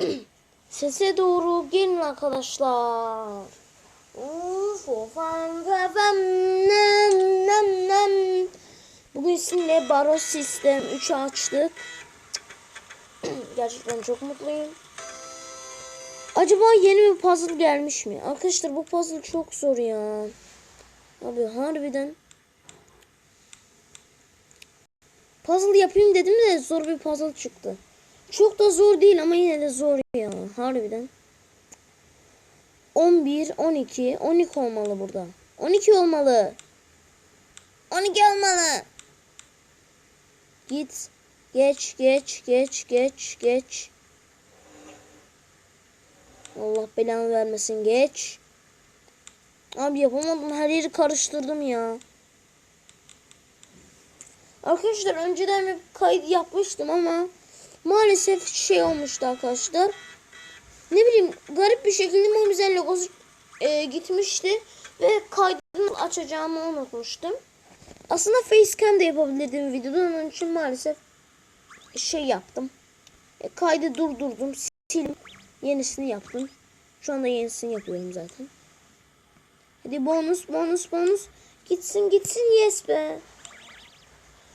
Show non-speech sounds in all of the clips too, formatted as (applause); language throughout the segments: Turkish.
(clears throat) Sese doğru gelin arkadaşlar. Bugün sizinle Baros Sistem 3'ü açtık. (clears throat) Gerçekten çok mutluyum. Acaba yeni bir puzzle gelmiş mi? Arkadaşlar bu puzzle çok zor ya. Abi harbiden. Puzzle yapayım dedim de zor bir puzzle çıktı. Çok da zor değil ama yine de zor ya. Harbiden. 11, 12, 12 olmalı burada. 12 olmalı. 12 olmalı. Git. Geç, geç, geç, geç, geç. Allah belanı vermesin geç. Abi yapamadım her yeri karıştırdım ya. Arkadaşlar önceden bir kayıt yapmıştım ama maalesef şey olmuştu arkadaşlar. Ne bileyim garip bir şekilde Mobizen logosu e, gitmişti ve kaydını açacağımı unutmuştum. Aslında facecam de yapabilirdim videoda onun için maalesef şey yaptım. E, kaydı durdurdum, sildim, yenisini yaptım. Şu anda yenisini yapıyorum zaten. Hadi bonus, bonus, bonus. Gitsin, gitsin, yes be.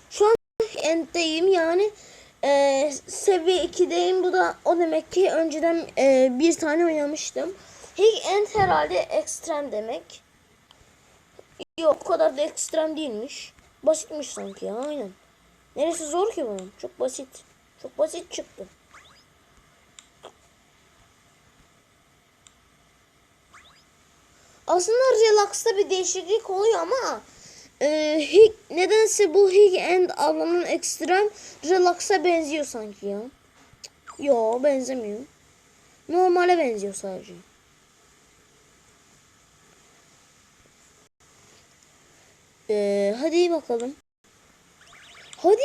Şu an end'deyim yani. E, seviye 2'deyim. Bu da o demek ki önceden e, bir tane oynamıştım. Hig end herhalde ekstrem demek. Yok o kadar da ekstrem değilmiş. Basitmiş sanki ya aynen. Neresi zor ki bunun? Çok basit. Çok basit çıktı. Aslında relaxta bir değişiklik oluyor ama e, Hig, nedense bu Hig and ablanın ekstrem relax'a benziyor sanki ya. Yo benzemiyor. Normale benziyor sadece. Ee, hadi bakalım. Hadi.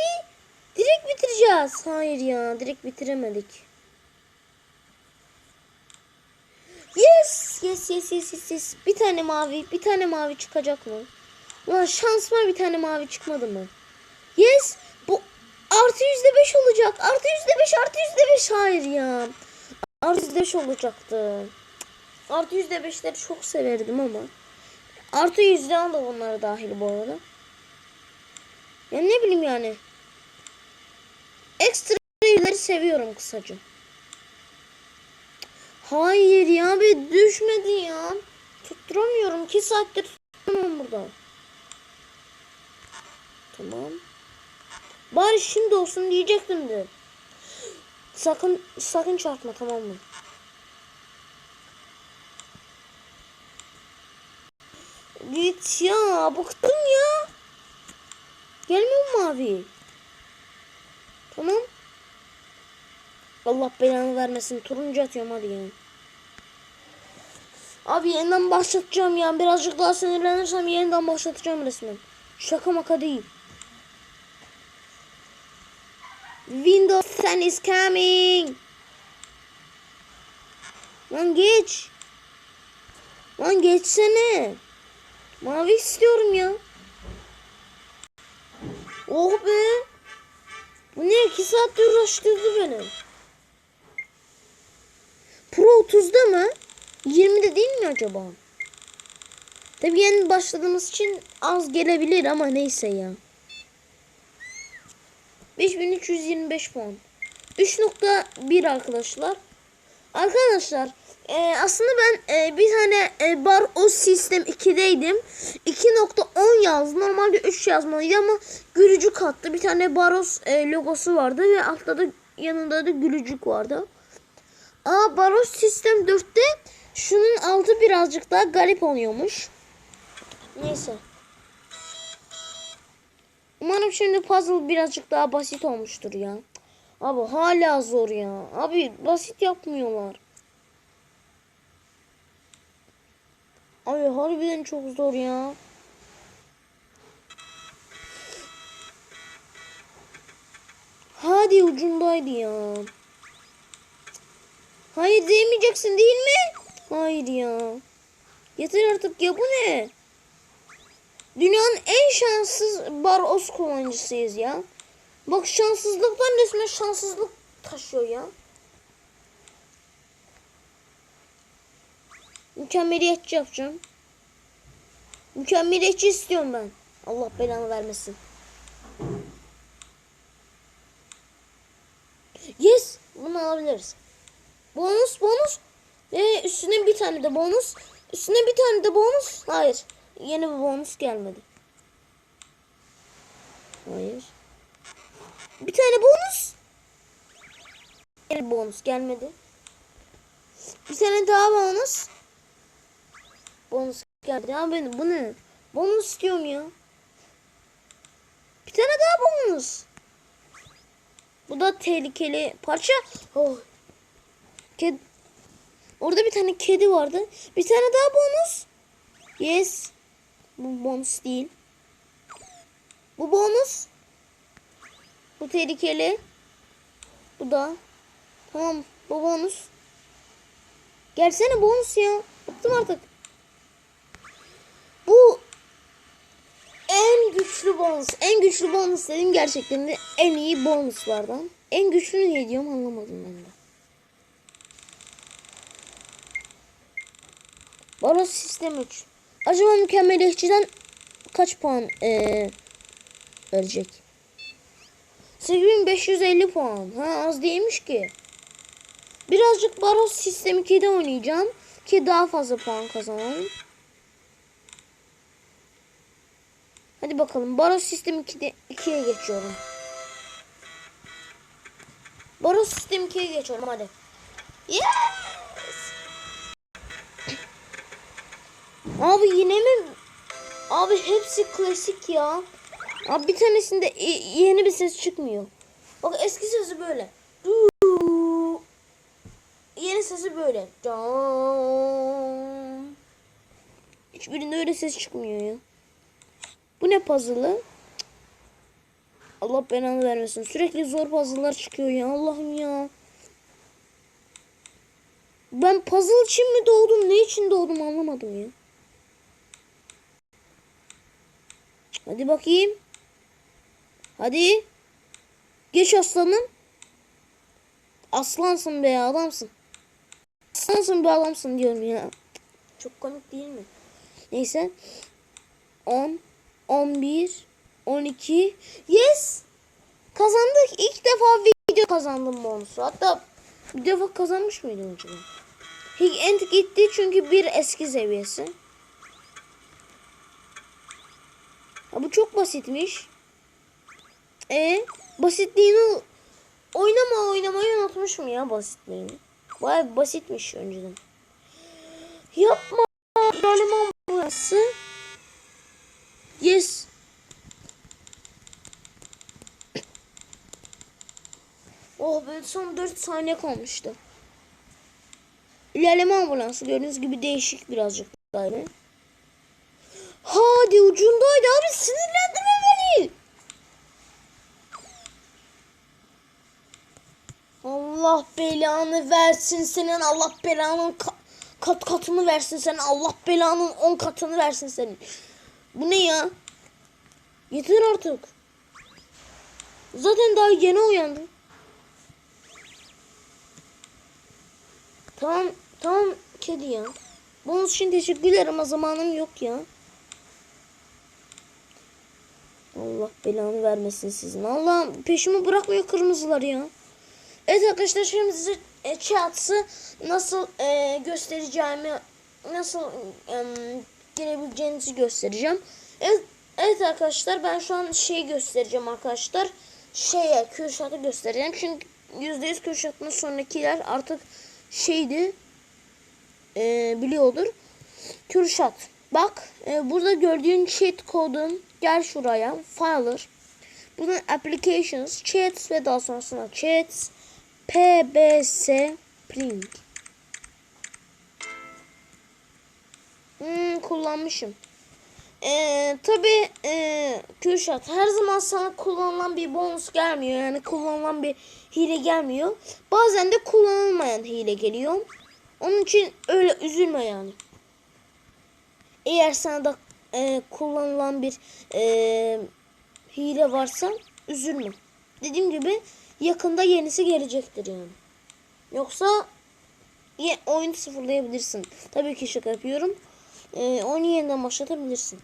Direkt bitireceğiz. Hayır ya direkt bitiremedik. Yes. Yes yes yes yes. yes. Bir tane mavi bir tane mavi çıkacak mı? Ulan şans var bir tane mavi çıkmadı mı? Yes. Bu artı yüzde beş olacak. Artı yüzde beş artı yüzde beş. Hayır ya. Artı yüzde beş olacaktı. Artı yüzde beşleri çok severdim ama. Artı yüzden de onlara dahil bu arada. Ya ne bileyim yani. Ekstra yüzleri seviyorum kısaca. Hayır ya bir düşmedi ya. Tutturamıyorum. 2 saattir tutturamam burada. Tamam. Bari şimdi olsun diyecektim de. Sakın sakın çarpma tamam mı? Git ya bıktım ya. Gelmiyor mu abi? Tamam. Allah belanı vermesin. Turuncu atıyorum hadi ya. Abi yeniden başlatacağım ya. Birazcık daha sinirlenirsem yeniden başlatacağım resmen. Şaka maka değil. Windows 10 is coming. Lan geç. Lan geçsene. Mavi istiyorum ya. Oh be. Bu ne? 2 saattir uğraştırdı beni. Pro 30'da mı? 20'de değil mi acaba? Tabii yeni başladığımız için az gelebilir ama neyse ya. 5325 puan. 3.1 arkadaşlar. Arkadaşlar e, aslında ben e, bir tane e, bar o sistem 2'deydim. 2.10 yazdı. Normalde 3 yazmalıydı ama gülücük attı. Bir tane baros e, logosu vardı ve altta da yanında da gülücük vardı. Aa baros sistem 4'te şunun altı birazcık daha garip oluyormuş. Neyse. Umarım şimdi puzzle birazcık daha basit olmuştur ya. Abi hala zor ya. Abi basit yapmıyorlar. Abi harbiden çok zor ya. Hadi ucundaydı ya. Hayır değmeyeceksin değil mi? Hayır ya. Yeter artık ya bu ne? Dünyanın en şanssız baros kullanıcısıyız ya. Bak şanssızlıktan resmen şanssızlık taşıyor ya. Mükemmeliyetçi yapacağım. Mükemmeliyetçi istiyorum ben. Allah belanı vermesin. Yes. Bunu alabiliriz. Bonus bonus. Ve üstüne bir tane de bonus. Üstüne bir tane de bonus. Hayır. Yeni bir bonus gelmedi. Hayır. Bir tane bonus. Yeni bonus gelmedi. Bir tane daha bonus. Bonus geldi. Abi benim bu ne? Bonus istiyorum ya. Bir tane daha bonus. Bu da tehlikeli parça. Oh. Ked Orada bir tane kedi vardı. Bir tane daha bonus. Yes. Bu bonus değil. Bu bonus. Bu tehlikeli. Bu da. Tamam. Bu bonus. Gelsene bonus ya. Bıktım artık. Bu en güçlü bonus. En güçlü bonus dedim gerçekten de en iyi bonuslardan. En güçlü ne diyorum anlamadım ben de. Baros sistem 3. Acaba mükemmeliyetçiden kaç puan eee, verecek? 8550 puan. Ha az değilmiş ki. Birazcık Baros sistem 2'de oynayacağım ki daha fazla puan kazanalım. Hadi bakalım. Baros sistem 2'de 2'ye geçiyorum. Baros sistem 2'ye geçiyorum hadi. Yes! Abi yine mi? Abi hepsi klasik ya. Abi bir tanesinde yeni bir ses çıkmıyor. Bak eski sesi böyle. Yeni sesi böyle. Hiçbirinde öyle ses çıkmıyor ya. Bu ne puzzle'ı? Allah belanı vermesin. Sürekli zor puzzle'lar çıkıyor ya. Allah'ım ya. Ben puzzle için mi doğdum? Ne için doğdum anlamadım ya. Hadi bakayım. Hadi. Geç aslanım. Aslansın be adamsın. Aslansın be adamsın diyorum ya. Çok komik değil mi? Neyse. 10, 11, 12. Yes! Kazandık. İlk defa video kazandım bonusu. Hatta bir defa kazanmış mıydım acaba? Hig End gitti çünkü bir eski seviyesi. Ha, bu çok basitmiş. E basitliğini oynama oynamayı unutmuşum ya basitliğini. Vay basitmiş önceden. Yapma. Galiba burası. Yes. (coughs) Oh be son 4 saniye kalmıştı. İlerleme ambulansı gördüğünüz gibi değişik birazcık galiba. Hadi ucundaydı abi sinirlendirme beni. Allah belanı versin senin Allah belanın ka- kat katını versin senin Allah belanın on katını versin senin. Bu ne ya? Yeter artık. Zaten daha yeni uyandım. Tamam tamam kedi ya. Bunun için teşekkürler ama zamanım yok ya. Allah belanı vermesin sizin. Allah peşimi bırakmıyor kırmızılar ya. Evet arkadaşlar şimdi size e, chat'sı nasıl e, göstereceğimi nasıl e, girebileceğinizi göstereceğim. Evet, evet arkadaşlar ben şu an şey göstereceğim arkadaşlar. Şeye Kürşat'ı göstereceğim. Çünkü %100 Kürşat'ın sonrakiler artık şeydi e, biliyordur. Kürşat. Bak e, burada gördüğün chat kodun gel şuraya Filer. Buradan applications, chats ve daha sonrasında chats pbs print. Hmm, kullanmışım. Ee, Tabi e, Kürşat her zaman sana kullanılan bir bonus gelmiyor. Yani kullanılan bir hile gelmiyor. Bazen de kullanılmayan hile geliyor. Onun için öyle üzülme yani. Eğer sana da e, kullanılan bir e, hile varsa üzülme. Dediğim gibi yakında yenisi gelecektir yani. Yoksa ye- oyunu sıfırlayabilirsin. Tabii ki şaka yapıyorum. Ee, oyunu yeniden başlatabilirsin.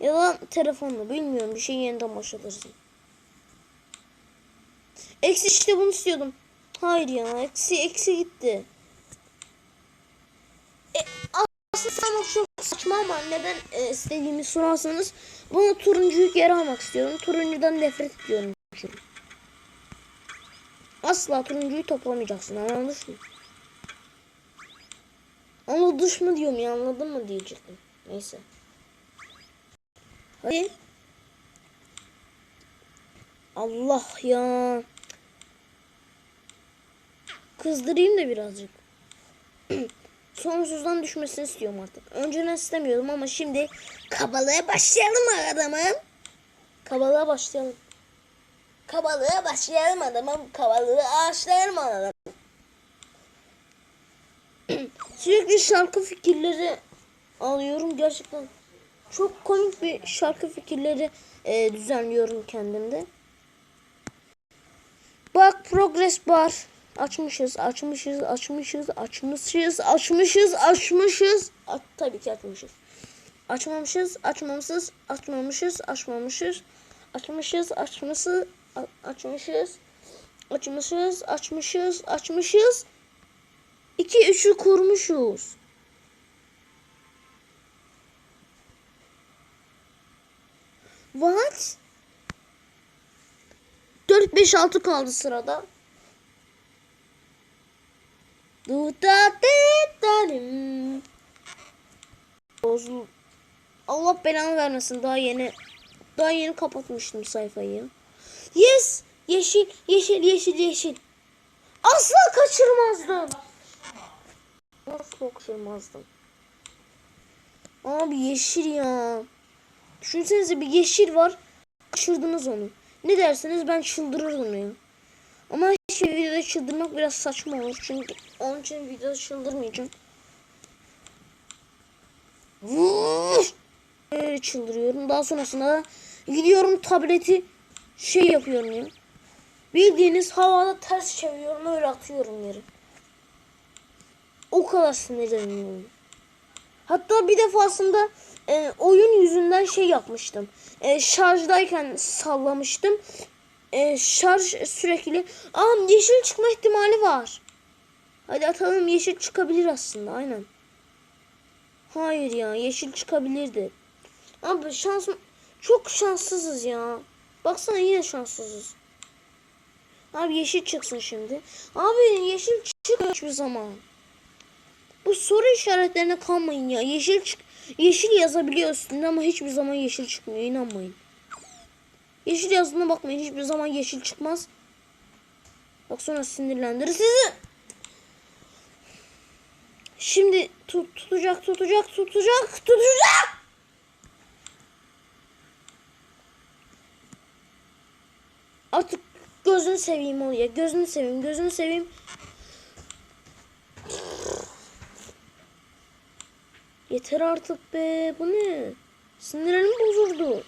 Ya da telefonla bilmiyorum bir şey yeniden başlatırsın. Eksi işte bunu istiyordum. Hayır ya eksi eksi gitti. E, aslında ama çok saçma ama neden e, istediğimi sorarsanız bunu turuncuyu geri almak istiyorum. Turuncudan nefret ediyorum. Asla turuncuyu toplamayacaksın anladın mı? Anladın mı diyorum ya anladın mı diyecektim. Neyse. Hadi. Allah ya. Kızdırayım da birazcık. (clears throat) Sonsuzdan düşmesini istiyorum artık. Önceden istemiyordum ama şimdi kabalığa başlayalım mı adamım? Kabalığa başlayalım. Kabalığa başlayalım adamım. Kabalığı ağaçlayalım adamım. (clears throat) Sürekli şarkı fikirleri alıyorum gerçekten. Çok komik bir şarkı fikirleri e, düzenliyorum kendimde. Bak progress bar. Açmışız, açmışız, açmışız, açmışız, açmışız, açmışız. A tabii ki açmışız. Açmamışız, açmamışız, açmamışız, açmamışız. Açmışız, açmışız, açmışız. Açmışız, açmışız, açmışız. İki üçü kurmuşuz. What? 4 5 6 kaldı sırada. Bozul. Allah belanı vermesin daha yeni daha yeni kapatmıştım sayfayı. Yes! Yeşil, yeşil, yeşil, yeşil. Asla kaçırmazdım. Asla kaçırmazdım. Abi yeşil ya. Düşünsenize bir yeşil var. Kaçırdınız onu. Ne derseniz ben çıldırırdım ya. Ama şey videoda çıldırmak biraz saçma olur. Çünkü onun için videoda çıldırmayacağım. Böyle çıldırıyorum. Daha sonrasında da gidiyorum tableti şey yapıyorum ya. Bildiğiniz havada ters çeviriyorum öyle atıyorum yere. O kadar sinirleniyorum. Hatta bir defasında e, oyun yüzünden şey yapmıştım. E, şarjdayken sallamıştım. E, şarj sürekli. Aa yeşil çıkma ihtimali var. Hadi atalım yeşil çıkabilir aslında aynen. Hayır ya yeşil çıkabilirdi. Abi şans çok şanssızız ya. Baksana yine şanssızız. Abi yeşil çıksın şimdi. Abi yeşil çıkıyor hiçbir zaman. Bu soru işaretlerine kalmayın ya. Yeşil çık yeşil yazabiliyor üstünde ama hiçbir zaman yeşil çıkmıyor. inanmayın. Yeşil yazdığına bakmayın. Hiçbir zaman yeşil çıkmaz. Bak sonra sinirlendirir sizi. Şimdi tut, tutacak, tutacak, tutacak, tutacak. Artık gözünü seveyim oluyor. Gözünü seveyim, gözünü seveyim. Yeter artık be. Bu ne? Sinirlerim bozuldu.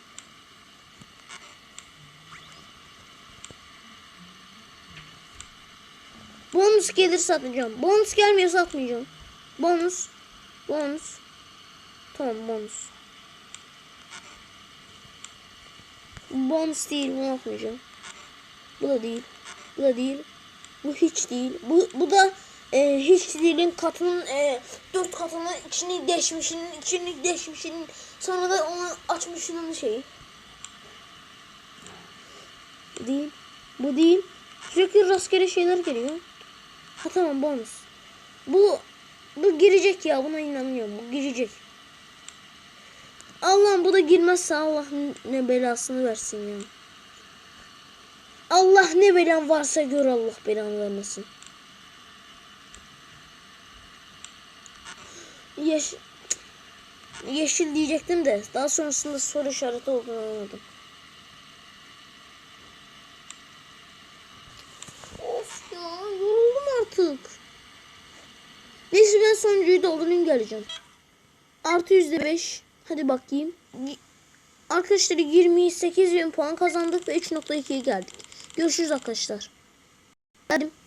Bonus gelir satacağım. Bonus gelmiyor satmayacağım. Bonus. Bonus. Tamam bonus. Bonus değil bunu yapmayacağım. Bu da değil. Bu da değil. Bu hiç değil. Bu, bu da e, hiç değilin katının e, dört katının içini deşmişinin içini deşmişinin sonra da onu açmışının şeyi. Değil. Bu değil. Sürekli rastgele şeyler geliyor. Ha tamam bonus. Bu bu girecek ya buna inanıyorum. Bu girecek. Allah'ım bu da girmezse Allah ne belasını versin ya. Allah ne belan varsa gör Allah belanı vermesin. Yeş yeşil diyecektim de daha sonrasında soru işareti olduğunu anladım. Of ya yoruldum artık. Neyse sonuncuyu doldurayım geleceğim. Artı yüzde beş. Hadi bakayım. Arkadaşlar 28 bin puan kazandık ve 3.2'ye geldik. Görüşürüz arkadaşlar. Hadi.